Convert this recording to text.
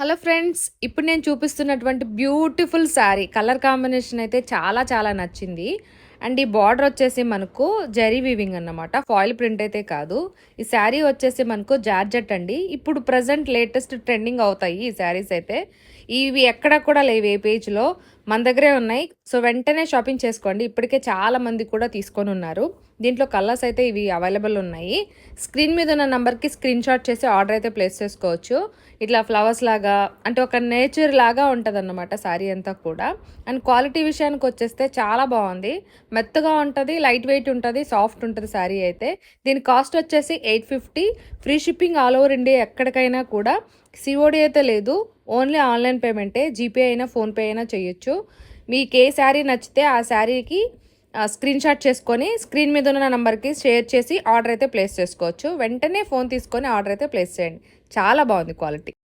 Hello friends ఇప్పుడు నేను చూపిస్తున్నటువంటి బ్యూటిఫుల్ శారీ కలర్ కాంబినేషన్ అయితే చాలా చాలా నచ్చింది. అండ్ ఈ బార్డర్ వచ్చేసి మనకు జరీ వీవింగ్ అన్నమాట. ఫాయిల్ ప్రింట్ అయితే కాదు. ఈ శారీ వచ్చేసి మనకు జార్జెట్ అండి. ఇప్పుడు ప్రజెంట్ లేటెస్ట్ ట్రెండింగ్ అవుతాయి ఈ శారీస్ అయితే. ఇవి ఎక్కడ కూడా లేవు ఏ పేజ్లో. మన దగ్గరే ఉన్నాయి. సో వెంటనే షాపింగ్ చేసుకోండి. ఇప్పటికే చాలా మంది కూడా తీసుకొని ఉన్నారు. దీంట్లో కలర్స్ అయితే ఇవి అవైలబుల్ ఉన్నాయి. స్క్రీన్ మీద ఉన్న నెంబర్కి స్క్రీన్ షాట్ చేసి ఆర్డర్ అయితే ప్లేస్ చేసుకోవచ్చు. ఇట్లా ఫ్లవర్స్ లాగా అంటే ఒక నేచర్ లాగా ఉంటుంది అన్నమాట శారీ అంతా కూడా. అండ్ క్వాలిటీ విషయానికి వచ్చేస్తే చాలా బాగుంది. మెత్తగా ఉంటుంది లైట్ వెయిట్ ఉంటుంది సాఫ్ట్ ఉంటుంది శారీ అయితే. దీని కాస్ట్ వచ్చేసి eight fifty. Free shipping all over India ఎక్కడికైనా కూడా సిఓడి అయితే లేదు. ఓన్లీ ఆన్లైన్ పేమెంటే జీపే అయినా ఫోన్పే అయినా చేయొచ్చు. మీకు ఏ శారీ నచ్చితే ఆ శారీకి స్క్రీన్ షాట్ చేసుకొని స్క్రీన్ మీద ఉన్న నెంబర్కి షేర్ చేసి ఆర్డర్ అయితే ప్లేస్ చేసుకోవచ్చు. వెంటనే ఫోన్ తీసుకొని ఆర్డర్ అయితే ప్లేస్ చేయండి. చాలా బాగుంది క్వాలిటీ.